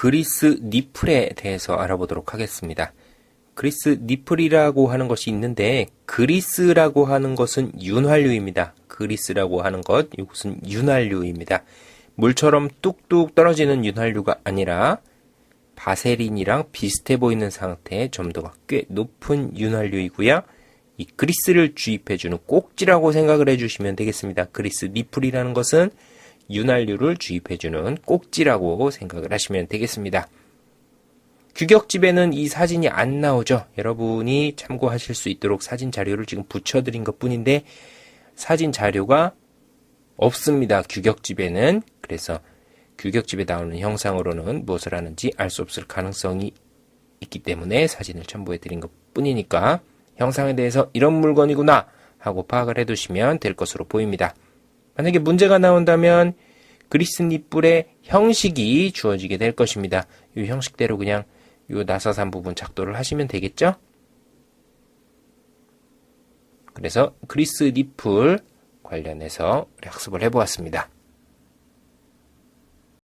그리스 니플에 대해서 알아보도록 하겠습니다. 그리스 니플이라고 하는 것이 있는데 그리스라고 하는 것은 윤활유입니다. 그리스라고 하는 것 이것은 윤활유입니다. 물처럼 뚝뚝 떨어지는 윤활유가 아니라 바세린이랑 비슷해 보이는 상태의 점도가 꽤 높은 윤활유이고요. 이 그리스를 주입해주는 꼭지라고 생각을 해주시면 되겠습니다. 그리스 니플이라는 것은 윤활유를 주입해주는 꼭지라고 생각을 하시면 되겠습니다. 규격집에는 이 사진이 안 나오죠. 여러분이 참고하실 수 있도록 사진 자료를 지금 붙여드린 것 뿐인데 사진 자료가 없습니다. 규격집에는. 그래서 규격집에 나오는 형상으로는 무엇을 하는지 알 수 없을 가능성이 있기 때문에 사진을 첨부해 드린 것 뿐이니까 형상에 대해서 이런 물건이구나 하고 파악을 해 두시면 될 것으로 보입니다. 만약에 문제가 나온다면 그리스 니뿔의 형식이 주어지게 될 것입니다. 이 형식대로 그냥 이 나사산 부분 작도를 하시면 되겠죠? 그래서 그리스 니풀 관련해서 학습을 해보았습니다.